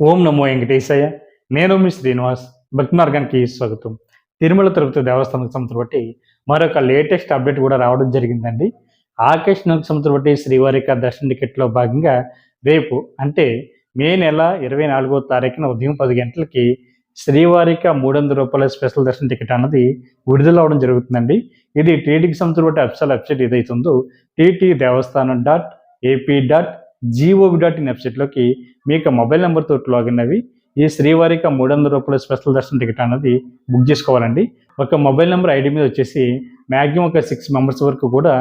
ఓం నమో వెంకటేశయ్య. నేను మీ శ్రీనివాస్. భక్తి మార్గానికి స్వాగతం. తిరుమల తిరుపతి దేవస్థానం సంస్థ బట్టి మరొక లేటెస్ట్ అప్డేట్ కూడా రావడం జరిగిందండి. ఆకేష్ సంస్థ బట్టి శ్రీవారిక దర్శన టికెట్లో భాగంగా రేపు అంటే మే నెల ఇరవై నాలుగో తారీఖున ఉదయం పది గంటలకి శ్రీవారిక మూడు వందల రూపాయల స్పెషల్ దర్శన టికెట్ అన్నది విడుదల అవడం జరుగుతుందండి. ఇది టీటీకి సంస్థ బట్టి అఫిషియల్ వెబ్సైట్ ఏదైతుందో TT Devasthanam dot AP dot GOV dot in వెబ్సైట్లోకి మీకు మొబైల్ నెంబర్తో లాగిన్ అవి ఈ శ్రీవారిక మూడు వందల రూపాయల స్పెషల్ దర్శనం టికెట్ అన్నది బుక్ చేసుకోవాలండి. ఒక మొబైల్ నెంబర్ ఐడి మీద వచ్చేసి మ్యాక్సిమం ఒక సిక్స్ మెంబర్స్ వరకు కూడా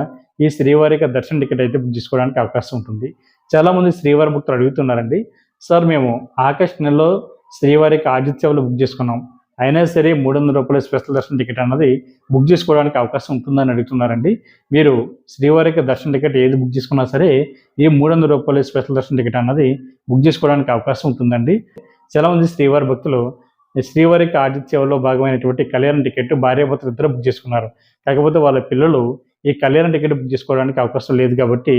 ఈ శ్రీవారిక దర్శన టికెట్ అయితే బుక్ చేసుకోవడానికి అవకాశం ఉంటుంది. చాలామంది శ్రీవారి భక్తులు అడుగుతున్నారండి. సార్ మేము ఆకాష్ నెలలో శ్రీవారికి ఆదిత్య బుక్ చేసుకున్నాం. అయినా సరే మూడు వందల రూపాయల స్పెషల్ దర్శన టికెట్ అన్నది బుక్ చేసుకోవడానికి అవకాశం ఉంటుందని అడుగుతున్నారండి. మీరు శ్రీవారికి దర్శన టికెట్ ఏది బుక్ చేసుకున్నా సరే ఈ మూడు వందల రూపాయల స్పెషల్ దర్శన టికెట్ అన్నది బుక్ చేసుకోవడానికి అవకాశం ఉంటుందండి. చాలామంది శ్రీవారి భక్తులు శ్రీవారికి ఆతిథ్యంలో భాగమైనటువంటి కళ్యాణ టికెట్ భార్యాభర్తలు ఇద్దరు బుక్ చేసుకున్నారు. కాకపోతే వాళ్ళ పిల్లలు ఈ కళ్యాణ టికెట్ బుక్ చేసుకోవడానికి అవకాశం లేదు కాబట్టి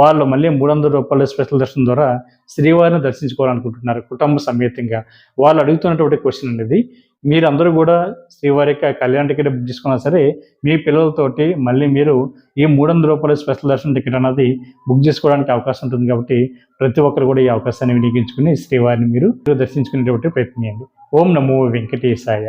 వాళ్ళు మళ్ళీ మూడు వందల రూపాయల స్పెషల్ దర్శనం ద్వారా శ్రీవారిని దర్శించుకోవాలనుకుంటున్నారు కుటుంబ సమేతంగా. వాళ్ళు అడుగుతున్నటువంటి క్వశ్చన్ అనేది మీరందరూ కూడా శ్రీవారికి కళ్యాణ టికెట్ బుక్ చేసుకున్నా సరే మీ పిల్లలతోటి మళ్ళీ మీరు ఈ మూడు వందల రూపాయల స్పెషల్ దర్శనం టికెట్ అనేది బుక్ చేసుకోవడానికి అవకాశం ఉంటుంది కాబట్టి ప్రతి ఒక్కరు కూడా ఈ అవకాశాన్ని వినియోగించుకుని శ్రీవారిని మీరు దర్శించుకునేటువంటి ప్రయత్నం చేయండి. ఓం నమో వెంకటేశాయ.